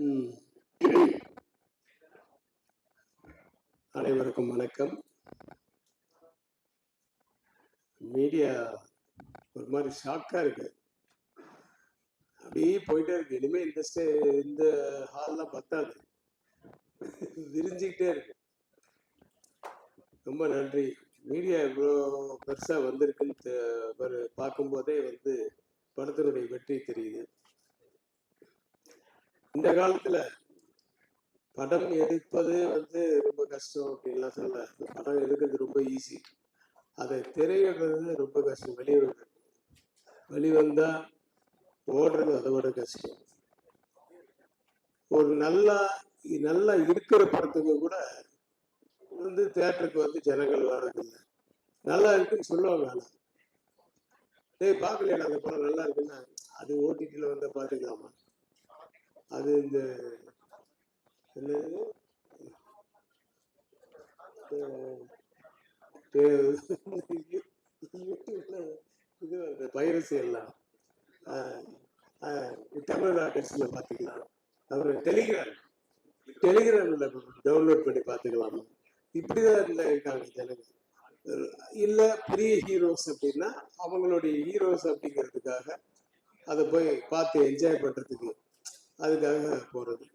ம். அனைவருக்கும் வணக்கம். மீடியா ஒரு மாதிரி ஷாக்கா இருக்கு. அப்படியே போயிட்டே இருக்கு. இனிமே இந்த ஸ்டே இந்த ஹால்லாம் பத்தாது. விரிஞ்சுக்கிட்டே இருக்கு. ரொம்ப நன்றி. மீடியா இவ்வளோ பெருசா வந்திருக்குன்னு தெ- பார்க்கும்போதே வந்து படத்தினுடைய வெற்றி தெரியுது. இந்த காலத்துல படம் எடுப்பது வந்து ரொம்ப கஷ்டம் அப்படின்லாம் சொல்ல படம் எடுக்கிறது ரொம்ப ஈஸி அதை திரையிடுறது ரொம்ப கஷ்டம். வெளியிடுறது வெளிவந்தா ஓடுறது அதை விட கஷ்டம். ஒரு நல்லா நல்லா இருக்கிற படத்துக்கு கூட வந்து தேட்டருக்கு வந்து ஜனங்கள் வர்றதில்லை. நல்லா இருக்குன்னு சொல்லுவாங்க டேய் பார்க்கலையா அந்த படம் நல்லா இருக்குன்னா அது ஓடிடியில் வந்த பார்த்துக்கலாமா அது இந்த இது பைரசி எல்லாம். தமிழ் ஆர்டிஸ்ட்ல பார்த்துக்கலாம் அப்புறம் டெலிகிராம் டெலிகிராம்ல டவுன்லோட் பண்ணி பார்த்துக்கலாம் இப்படிதான் இருந்தா இருக்காங்க ஜனங்க இல்லை பெரிய ஹீரோஸ் அப்படின்னா அவங்களுடைய ஹீரோஸ் அப்படிங்கிறதுக்காக அதை போய் பார்த்து என்ஜாய் பண்ணுறதுக்கு அதுக்காக போகிறது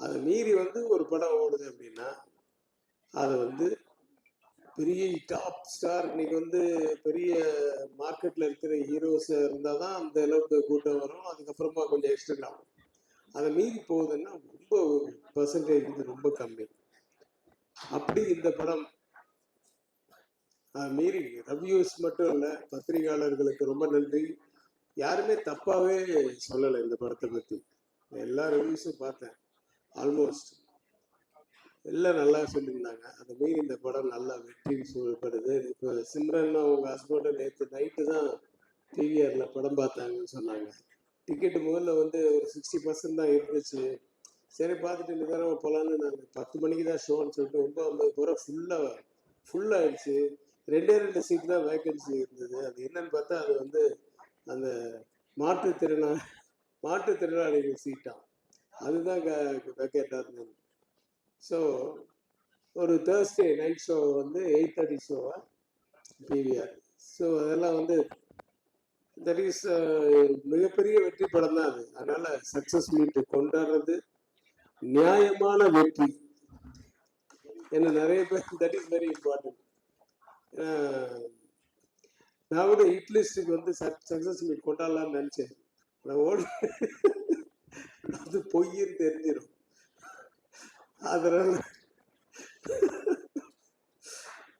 அதை மீறி வந்து ஒரு படம் ஓடுது அப்படின்னா அதை வந்து பெரிய டாப் ஸ்டார் இன்னைக்கு வந்து பெரிய மார்க்கெட்டில் இருக்கிற ஹீரோஸ் இருந்தால் தான் அந்த அளவுக்கு கூட்டம் வரும். அதுக்கப்புறமா கொஞ்சம் எக்ஸ்டெண்ட் ஆகும் அதை மீறி போகுதுன்னா ரொம்ப பர்சன்டேஜ் வந்து ரொம்ப கம்மி. அப்படி இந்த படம் அதை மீறி ரவ்யூஸ் மட்டும் இல்லை பத்திரிகையாளர்களுக்கு ரொம்ப நன்றி. யாருமே தப்பாகவே சொல்லலை இந்த படத்தை பற்றி எல்லா ரிவ்யூஸும் பார்த்தேன். ஆல்மோஸ்ட் எல்லாம் நல்லா சொல்லியிருந்தாங்க. அந்த மீறி இந்த படம் நல்லா வெற்றி சொல்லப்படுது. இப்போ சிம்ரன் அவங்க ஹஸ்பண்டு நேற்று நைட்டு தான் டிவிஆரில் படம் பார்த்தாங்கன்னு சொன்னாங்க. டிக்கெட்டு முதல்ல வந்து ஒரு சிக்ஸ்டி பர்சன்ட் தான் இருந்துச்சு. சரி பார்த்துட்டு நிதானமாக போகலான்னு நாங்கள் பத்து மணிக்கு தான் ஷோன்னு சொல்லிட்டு ரொம்ப ஐம்பது பூரா ஃபுல்லாக ஃபுல்லாகிடுச்சு ரெண்டே ரெண்டு சீட் தான் வேக்கன்சி இருந்தது. அது என்னன்னு பார்த்தா அது வந்து அந்த மாற்றுத்திறனா மாற்றுத்திறனாளிகள் சீட்டாம் அதுதான் கேட்டார் ஸோ ஒரு தேர்ஸ்டே நைட் ஷோ வந்து எயிட் தேர்ட்டி ஷோவா பிவிஆர் ஸோ அதெல்லாம் வந்து தட் இஸ் uh, மிகப்பெரிய வெற்றி படம் தான் அது. அதனால சக்ஸஸ் மீட் கொண்டாடுறது நியாயமான வெற்றி. என்ன நிறைய பேர் தட் இஸ் வெரி இம்பார்ட்டன்ட் நான் கூட இட்லிஸ்டுக்கு வந்து சக்ஸஸ் மீட் கொண்டாடலாம்னு நினச்சேன். ஓடி அது பொய்ன்னு தெரிஞ்சிடும் அதனால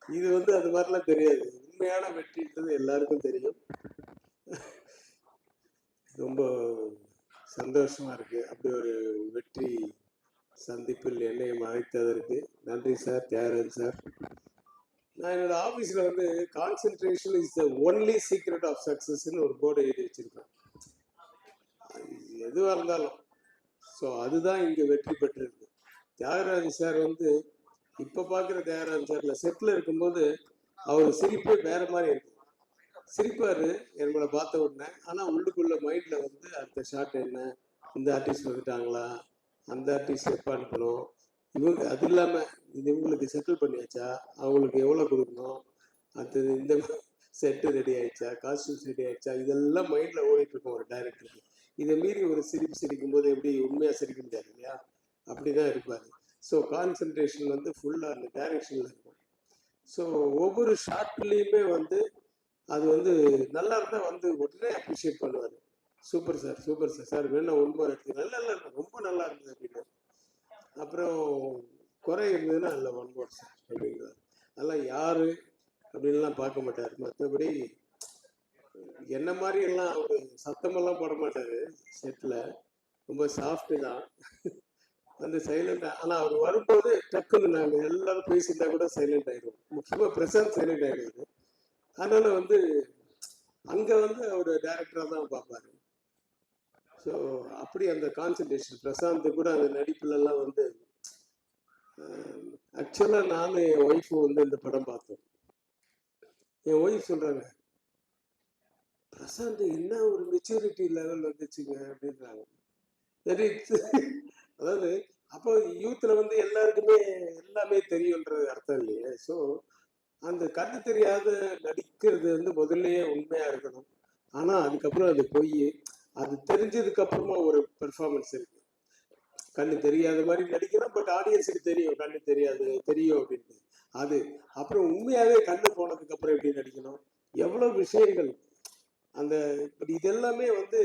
இது வந்து அது மாதிரிலாம் தெரியாது. உண்மையான வெற்றின்றது எல்லாருக்கும் தெரியும். ரொம்ப சந்தோஷமா இருக்கு. அப்படி ஒரு வெற்றி சந்திப்பில் என்னையும் அழைத்ததற்கு நன்றி சார் தியாகராஜன் சார். நான் என்னோட ஆஃபீஸில் வந்து concentration is the only secret of சக்ஸஸ்ன்னு ஒரு போர்டு எழுதி வச்சிருக்கேன். எதுவாக இருந்தாலும். ஸோ அதுதான் இங்கே வெற்றி பெற்றிருக்கு. தியாகராஜன் சார் வந்து இப்போ பார்க்குற தியாகராஜன் சார்ல செட்டில் இருக்கும்போது அவர் சிரிப்பே வேற மாதிரி இருக்கும் சிரிப்பாரு என்னோட பார்த்த உடனே. ஆனால் உள்ளுக்குள்ள மைண்டில் வந்து அடுத்த ஷாட் என்ன? இந்த ஆர்டிஸ்ட் வந்துட்டாங்களா? அந்த ஆர்டிஸ்ட் எப்போ அனுப்பணும்? இவங்க அது இல்லாமல் இது இவங்களுக்கு செட்டில் பண்ணியாச்சா? அவங்களுக்கு எவ்வளோ கொடுக்கணும்? அடுத்தது இந்த செட்டு ரெடி ஆயிடுச்சா? காஸ்டியூம்ஸ் ரெடி ஆயிடுச்சா? இதெல்லாம் மைண்டில் ஓடிட்டு இருக்கும் ஒரு டைரக்டருக்கு இதை மீறி ஒரு சிரிப்பு சிரிக்கும் போது எப்படி உண்மையாக சிரிக்க முடியாது இல்லையா? அப்படிதான் இருப்பார். ஸோ கான்சன்ட்ரேஷன் வந்து ஃபுல்லாக அந்த டைரக்ஷனில் இருக்கும். ஸோ ஒவ்வொரு ஷார்ட்லேயுமே வந்து அது வந்து நல்லா இருந்தால் வந்து உடனே அப்ரிஷியேட் பண்ணுவார். Super sir super sir sir வேணா ஒன்பது இருக்கு நல்லா இல்லை ரொம்ப நல்லா இருந்தது அப்படின்னு. அப்புறம் குறை இருந்ததுன்னா இல்லை ஒன் சார் அப்படிங்கிறார். அதெல்லாம் யாரு அப்படின்லாம் பார்க்க மாட்டார். மற்றபடி என்ன மாதிரி எல்லாம் அவரு சத்தமெல்லாம் போட மாட்டாரு செட்டில் ரொம்ப சாஃப்ட் தான். வந்து சைலண்ட் ஆனால் அவர் வரும்போது டக்குன்னு நாங்கள் எல்லாரும் பேசியிருந்தா கூட சைலண்ட் ஆயிடும் முக்கியமாக பிரசாந்த் சைலண்ட் ஆயிடுவாரு அதனால வந்து அங்கே வந்து அவர் டைரக்டரா தான் பார்ப்பாரு. ஸோ அப்படி அந்த கான்சன்ட்ரேஷன் பிரசாந்த் கூட அந்த நடிப்புலலாம் வந்து ஆக்சுவலாக நானும் என் ஒய்ஃபும் வந்து இந்த படம் பார்த்தோம். என் ஒய்ஃப் சொல்கிறாங்க பிரசாந்த் என்ன ஒரு மெச்சூரிட்டி லெவல் வந்துச்சுங்க அப்படின்றாங்க. சரி அதாவது அப்போ யூத்தில் வந்து எல்லாருக்குமே எல்லாமே தெரியுன்றது அர்த்தம் இல்லையே. ஸோ அந்த கண்ணு தெரியாத நடிக்கிறது வந்து முதல்லயே உண்மையா இருக்கணும். ஆனா அதுக்கப்புறம் அது போய் அது தெரிஞ்சதுக்கு அப்புறமா ஒரு பெர்ஃபார்மன்ஸ் இருக்கு. கண்ணு தெரியாத மாதிரி நடிக்கிறோம் பட் ஆடியன்ஸுக்கு தெரியும் கண்ணு தெரியாது தெரியும் அப்படின்ட்டு அது அப்புறம் உண்மையாவே கண்ணு போனதுக்கு அப்புறம் எப்படி நடிக்கணும்? எவ்வளவு விஷயங்கள் அந்த இப்படி இதெல்லாமே வந்து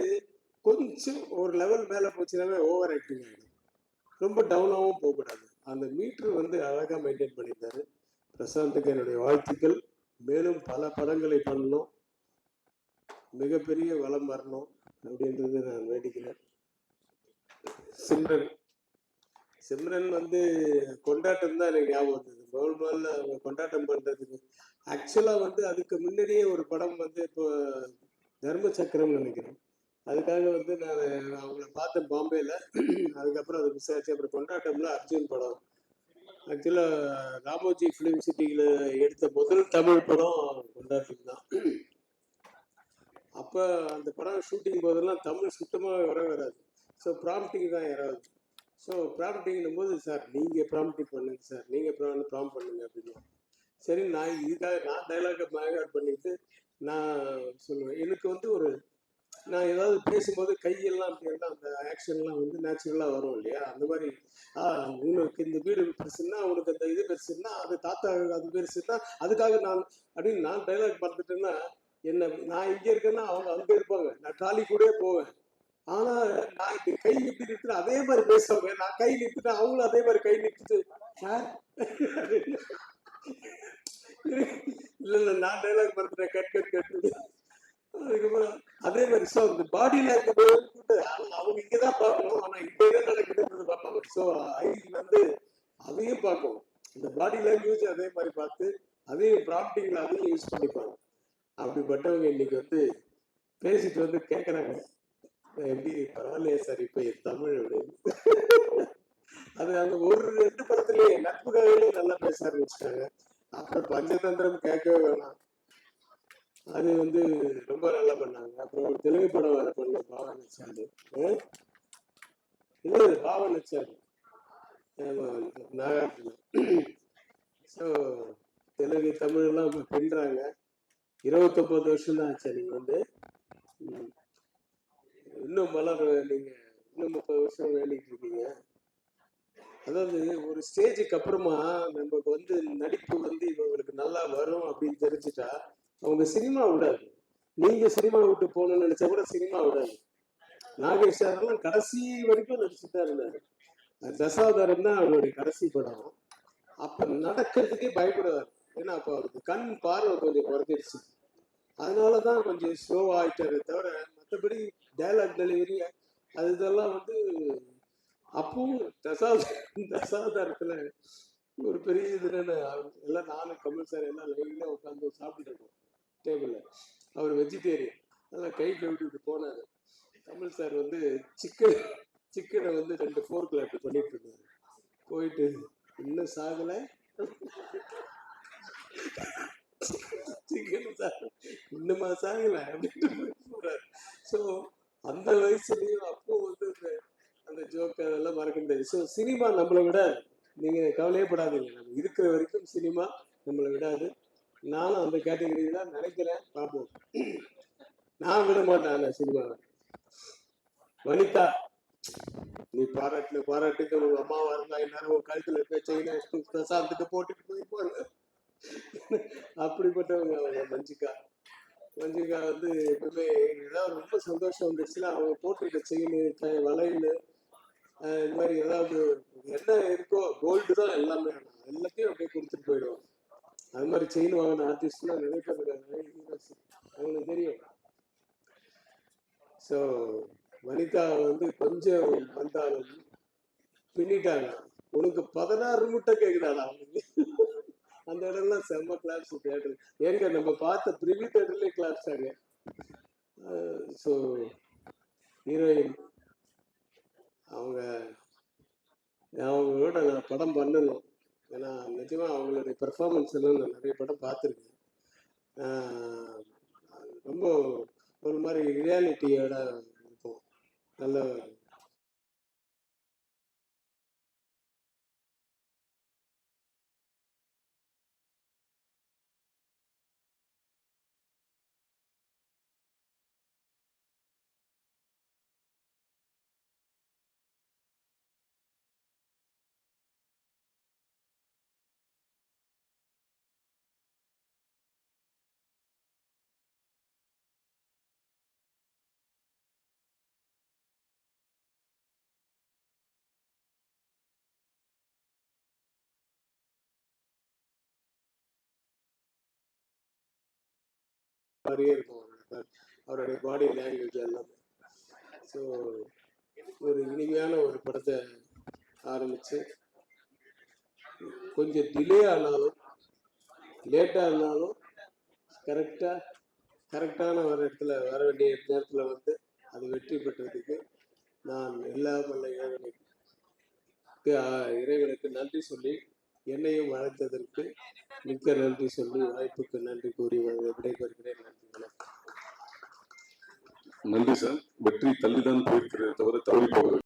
கொஞ்சம் ஒரு லெவல் மேல போச்சுனாவே ஓவர் ஆக்டிங் ஆகிடும் ரொம்ப டவுனாகவும் போகக்கூடாது. அந்த மீட்ரு வந்து அழகாக மெயின்டைன் பண்ணியிருந்தாரு. பிரசாந்துக்கு என்னுடைய வாழ்த்துக்கள். மேலும் பல படங்களை பண்ணணும். மிகப்பெரிய வளம் வரணும் அப்படின்றது நான் வேண்டிக்கிறேன். சிம்ரன். சிம்ரன் வந்து கொண்டாட்டம் தான் எனக்கு ஞாபகம் வந்தது. முதல் முதல்ல அவங்க கொண்டாட்டம் பண்ணுறதுக்கு ஆக்சுவலாக வந்து அதுக்கு முன்னாடியே ஒரு படம் வந்து இப்போ தர்ம சக்கரம்னு நினைக்கிறேன். அதுக்காக வந்து நான் அவங்கள பார்த்தேன் பாம்பேல. அதுக்கப்புறம் அதை மிஸ் ஆச்சு அப்புறம் கொண்டாட்டம்ல அர்ஜுன் படம். ஆக்சுவலா ராமோஜி ஃபிலிம் சிட்டியில் எடுத்த முதல் தமிழ் படம் கொண்டாட்டம் தான். அப்போ அந்த படம் ஷூட்டிங் போதெல்லாம் தமிழ் சுத்தமாக வர வராது. ஸோ ப்ராம்ப்டிங் தான் யாராவது. ஸோ ப்ராம்ப்டிங்கும் போது சார் நீங்கள் ப்ராம்ப்டிங் பண்ணுங்க சார். நீங்கள் ப்ராம் ப்ராம் பண்ணுங்க அப்படின்னு. சரி நான் இதுக்காக நான் டைலாகை மேகாட் பண்ணிட்டு நான் சொல்லுவேன். எனக்கு வந்து ஒரு நான் ஏதாவது பேசும்போது கையெல்லாம் அப்படி எல்லாம் அந்த ஆக்ஷன்லாம் வந்து நேச்சுரலாக வரும் இல்லையா? அந்த மாதிரி ஆ உனக்கு இந்த வீடு பெருசுன்னா உனக்கு அந்த இது பெருசுன்னா அது தாத்தா அது பெருசுன்னா அதுக்காக நான் அப்படின்னு நான் டைலாக் பார்த்துட்டேன்னா என்ன நான் இங்கே இருக்கேன்னா அவங்க அங்கே இருப்பாங்க. நான் ட்ராலி கூடயே போவேன். ஆனா நான் இப்படி கை நிறுத்தி நிறுத்தினா அதே மாதிரி பேசுவாங்க. நான் கை நிறுத்திட்டேன் அவங்களும் அதே மாதிரி கை நிறுத்திட்டு சார் இல்ல இல்ல நான் டைலாக் பார்த்துட்டேன் கட் கட் கட். அதுக்கப்புறம் அதே மாதிரி ஸோ இந்த பாடி லாங்குவேஜ் அவங்க இங்கே தான் பார்க்கணும். ஆனால் இங்கே என்ன நடக்குதுன்றது பார்ப்பாங்க. ஸோ ஐ வந்து அதையும் பார்க்கணும். இந்த பாடி லாங்குவேஜ் அதே மாதிரி பார்த்து அதையும் ப்ராம்ப்டிங்கில் அதையும் யூஸ் பண்ணிப்பாங்க. அப்படிப்பட்டவங்க இன்னைக்கு வந்து பேசிட்டு வந்து கேட்குறாங்க எப்படி பரவாயில்லையே சார் இப்போ என் தமிழ் அப்படின்னு அது அந்த ஒரு ரெண்டு படத்துலயே நட்புகாவிலே நல்லா பேச ஆரம்பிச்சிட்டாங்க பஞ்சதந்திரம் கேட்கவே வேணாம். அது வந்து ரொம்ப நல்லா பண்ணாங்க. அப்புறம் ஒரு தெலுங்கு படம் வேற பண்ண பாவா நச்சாரு இது பாவா நச்சாரு நாகார்ஜுனா. ஸோ தெலுங்கு தமிழ் எல்லாம் இப்போ பின்றாங்க இருபத்தொன்பது வருஷம் தான் ஆச்சு நீங்க வந்து. ம். இன்னும் மலர் நீங்க இன்னும் முப்பது வருஷம் வேலைக்கு இருக்கீங்க. அதாவது ஒரு ஸ்டேஜுக்கு அப்புறமா நமக்கு வந்து நடிப்பு வந்து இவங்களுக்கு நல்லா வரும் அப்படின்னு தெரிஞ்சுட்டா அவங்க சினிமா விடாது. நீங்க சினிமா விட்டு போகணும்னு நினைச்சா கூட சினிமா விடாது. நாகேஷ் சார்லாம் கடைசி வரைக்கும் நடிச்சுட்டு தான் இருந்தாரு. தசாவதாரம் தான் அவருடைய கடைசி படம். அப்ப நடக்கிறதுக்கே பயப்படுவார். ஏன்னா அப்ப அவருக்கு கண் பார்வை கொஞ்சம் குறைஞ்சிருச்சு. அதனாலதான் கொஞ்சம் ஸ்லோ ஆயிட்டாரு தவிர மற்றபடி டைலாக் டெலிவரி அது இதெல்லாம் வந்து அப்பவும் தசாத தசாதாரத்துல ஒரு பெரிய இது என்னன்னா, எல்லாம் நானும் கமல் சார் எல்லாம் லைன்ல உட்காந்து சாப்பிட்டு இருக்கோம் டேபிள்ல அவர் வெஜிடேரியன் அதெல்லாம் கை கழுவிட்டு போனாரு. கமல் சார் வந்து சிக்கன் சிக்கனை வந்து ரெண்டு ஃபோர்க்கில் அப்படி பண்ணிட்டு இருந்தாரு. போயிட்டு இன்னும் சாகல? சிக்கன் சார் இன்னுமா சாகல? அப்படின்ட்டு போறாரு. ஸோ அந்த வயசுலயும் அப்போ வந்து இந்த- அந்த ஜோக் அதெல்லாம் மறக்க முடியாது. ஸோ சினிமா நம்மளை விட நீங்கள் கவலையே படாதீங்க. நம்ம இருக்கிற வரைக்கும் சினிமா நம்மளை விடாது. நானும் அந்த கேட்டகரி தான் நினைக்கிறேன். பார்ப்போம். நான் விட மாட்டேன் அந்த சினிமாவை வனிதா நீ பாராட்டுல பாராட்டுக்கு உங்க அம்மாவா இருந்தா எல்லாரும் உன் கழுத்துல இருக்க செயினை பிரசாந்துக்கு போட்டுட்டு போயிருப்பாங்க அப்படிப்பட்டவங்க அவங்க மஞ்சிகா மஞ்சிகா வந்து எப்பவுமே ஏதாவது ரொம்ப சந்தோஷம் வந்துச்சுன்னா அவங்க போட்டுக்கிட்ட செயின் வளையல் இது இந்த மாதிரி ஏதாவது என்ன இருக்கோ கோல்டு தான் எல்லாமே. எல்லாத்தையும் அப்படியே கொடுத்துட்டு போயிடுவோம் அது மாதிரி செயின் வாங்கின ஆர்டிஸ்ட்லாம் நிறைய பேர் இருக்காங்க. அவங்களுக்கு தெரியும். ஸோ வனிதா வந்து கொஞ்சம் வந்தாலும் பின்னிட்டாங்க. உனக்கு பதினாறு முட்டை கேக்குதாடா? அவனுக்கு அந்த இடம்லாம் செம்ம கிளாப்ஸ் தேட்டர் ஏங்க நம்ம பார்த்த பிரிவி தேட்டர்லேயே கிளாப்ஸ் ஆங்க. ஸோ ஹீரோயின் அவங்க அவங்களோட நான் படம் பண்ணணும். ஏன்னா நிஜமாக அவங்களுடைய பெர்ஃபார்மன்ஸ் எல்லாம் நான் நிறைய படம் பார்த்துருக்கேன். ரொம்ப ஒரு மாதிரி ரியாலிட்டியோட இருக்கும். நல்ல மாதிரியே இருக்கும் அவருடைய பாடி லாங்குவேஜ் எல்லாமே. ஸோ ஒரு இனிமையான ஒரு படத்தை ஆரம்பிச்சு கொஞ்சம் டிலே ஆனாலும் லேட்டாக இருந்தாலும் கரெக்டாக கரெக்டான ஒரு இடத்துல வர வேண்டிய நேரத்தில் வந்து அது வெற்றி பெற்றதுக்கு நான் எல்லா மல்ல இறைவனுக்கு இறைவனுக்கு நன்றி சொல்லி என்னையும் அழைத்ததற்கு மிக்க நன்றி சொல்லி வாய்ப்புக்கு நன்றி கூறி விடைபெறுகிறேன். நன்றி வணக்கம். நன்றி சார். வெற்றி தள்ளிதான் போயிருக்கிறதே தவிர தவறி போகவில்லை.